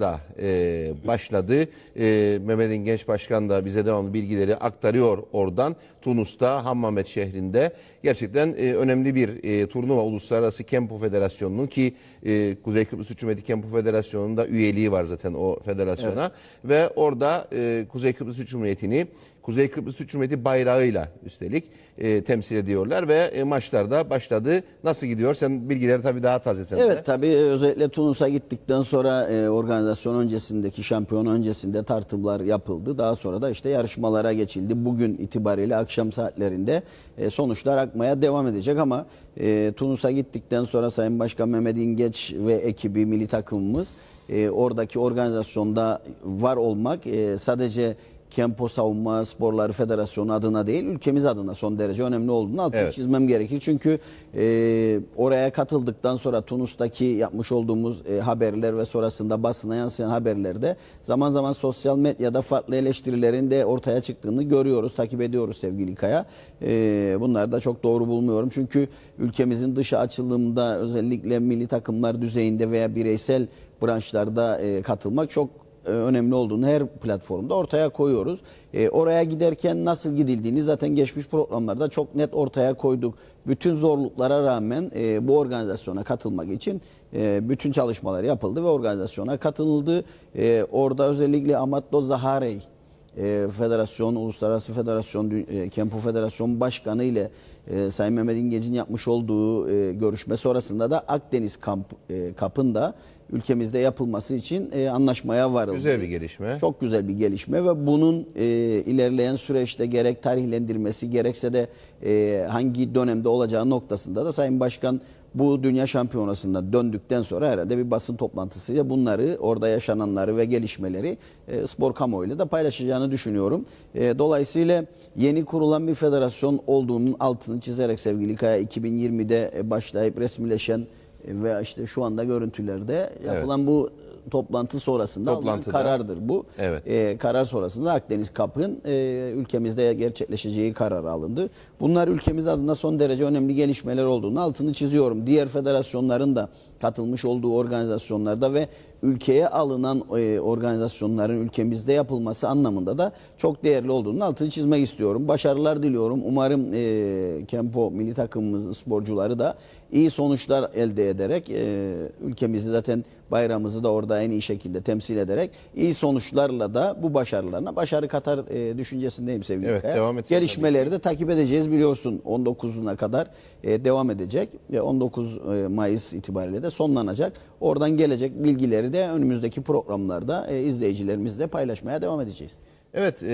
da e, başladı. E, Mehmet'in genç başkan da bize devamlı bilgileri aktarıyor oradan. Tunus'ta Hammamet şehrinde gerçekten e, önemli bir e, turnuva Uluslararası Kempo Federasyonu'nun ki e, Kuzey Kıbrıs Cumhuriyeti Kempo Federasyonu'nun da üyeliği var zaten o federasyona ve orada e, Kuzey Kıbrıs Cumhuriyeti'ni Kuzey Kıbrıs Türk Cumhuriyeti bayrağıyla üstelik e, temsil ediyorlar ve e, maçlarda başladı. Nasıl gidiyor? Sen bilgileri tabii daha taze sende. Evet tabii e, özellikle Tunus'a gittikten sonra e, organizasyon öncesindeki şampiyon öncesinde tartımlar yapıldı. Daha sonra da işte yarışmalara geçildi. Bugün itibariyle akşam saatlerinde e, sonuçlar akmaya devam edecek ama e, Tunus'a gittikten sonra Sayın Başkan Mehmet İngeç ve ekibi milli takımımız e, oradaki organizasyonda var olmak e, sadece Kempo Savunma Sporları Federasyonu adına değil ülkemiz adına son derece önemli olduğunu altını Evet. çizmem gerekir. Çünkü e, oraya katıldıktan sonra Tunus'taki yapmış olduğumuz e, haberler ve sonrasında basına yansıyan haberlerde zaman zaman sosyal medyada farklı eleştirilerin de ortaya çıktığını görüyoruz, takip ediyoruz sevgili Kaya. E, bunları da çok doğru bulmuyorum. Çünkü ülkemizin dışa açılımında özellikle milli takımlar düzeyinde veya bireysel branşlarda e, katılmak çok önemli olduğunu her platformda ortaya koyuyoruz. E, oraya giderken nasıl gidildiğini zaten geçmiş programlarda çok net ortaya koyduk. Bütün zorluklara rağmen e, bu organizasyona katılmak için e, bütün çalışmalar yapıldı ve organizasyona katılıldı. E, orada özellikle Amatlo Zaharey e, Federasyon, Uluslararası Federasyon, e, Kempo Federasyon Başkanı ile e, Sayın Mehmet İngec'in yapmış olduğu e, görüşme sonrasında da Akdeniz Kamp, e, Kapı'nda ülkemizde yapılması için e, anlaşmaya varıldı. Güzel bir gelişme. Çok güzel bir gelişme ve bunun e, ilerleyen süreçte gerek tarihlendirmesi gerekse de e, hangi dönemde olacağı noktasında da Sayın Başkan bu dünya şampiyonasında döndükten sonra herhalde bir basın toplantısıyla bunları orada yaşananları ve gelişmeleri e, spor kamuoyuyla da paylaşacağını düşünüyorum. E, dolayısıyla yeni kurulan bir federasyon olduğunun altını çizerek sevgili Kaya 2020'de e, başlayıp resmileşen ve işte şu anda görüntülerde yapılan bu toplantı sonrasında alınan Toplantıda. karardır bu. Evet. E, karar sonrasında Akdeniz Kapı'nın e, ülkemizde gerçekleşeceği karar alındı. Bunlar ülkemiz adına son derece önemli gelişmeler olduğunu altını çiziyorum. Diğer federasyonların da katılmış olduğu organizasyonlarda ve ülkeye alınan e, organizasyonların ülkemizde yapılması anlamında da çok değerli olduğunu altını çizmek istiyorum. Başarılar diliyorum. Umarım e, Kempo milli takımımızın sporcuları da iyi sonuçlar elde ederek e, ülkemizi zaten bayrağımızı da orada en iyi şekilde temsil ederek iyi sonuçlarla da bu başarılarına başarı katar e, düşüncesindeyim sevgili Evet, Kaya. devam Gelişmeleri de takip edeceğiz biliyorsun 19'una kadar e, devam edecek. E, 19 e, Mayıs itibariyle de sonlanacak. Oradan gelecek bilgileri de önümüzdeki programlarda e, izleyicilerimizle paylaşmaya devam edeceğiz. Evet. e,